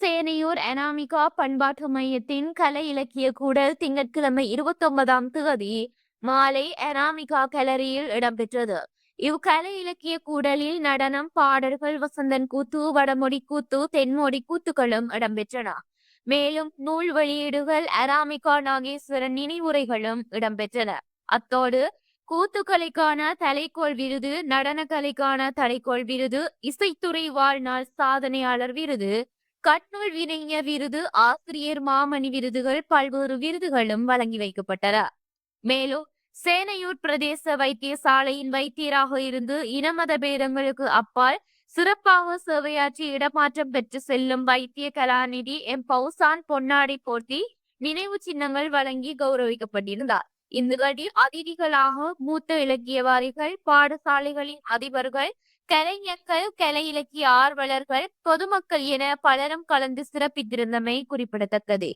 சேனையூர் அனாமிகா பண்பாட்டு மையத்தின் கலை இலக்கிய கூடல் திங்கட்கிழமை இருபத்தி ஒன்பதாம் தேதி மாலை அனாமிகா கலரியில் இடம்பெற்றது. இவ் கலை இலக்கிய கூடலில் நடனம் பாடல்கள் வசந்தன் கூத்து வடமொழி கூத்து தென்மொழி கூத்துகளும் இடம்பெற்றன. மேலும் நூல் வெளியீடுகள் அராமிகா நாகேஸ்வரன் நினைவுரைகளும் இடம்பெற்றன. அத்தோடு கூத்துக்கலைக்கான தலைக்கோள் விருது நடனக்கலைக்கான தலைக்கோள் விருது இசைத்துறை வாழ்நாள் சாதனையாளர் விருது கட்நூல் வினைஞ விருது ஆசிரியர் மாமணி விருதுகள் பல்வேறு விருதுகளும் வழங்கி வைக்கப்பட்டன. மேலும் சேனையூர் பிரதேச வைத்தியசாலையின் வைத்தியராக இருந்து இனமத பேதங்களுக்கு அப்பால் சிறப்பாக சேவையாற்றி இடமாற்றம் பெற்று செல்லும் வைத்திய கலாநிதி எம். பௌசான் பொன்னாடை போர்த்தி நினைவு சின்னங்கள் வழங்கி கௌரவிக்கப்பட்டிருந்தார். இந்நிகழ்வில் அதிதிகளாக மூத்த இலக்கியவாதிகள் பாடசாலைகளின் அதிபர்கள் கலைஞர்கள் கலை இலக்கிய ஆர்வலர்கள் பொதுமக்கள் என பலரும் கலந்து சிறப்பித்திருந்தமை குறிப்பிடத்தக்கது.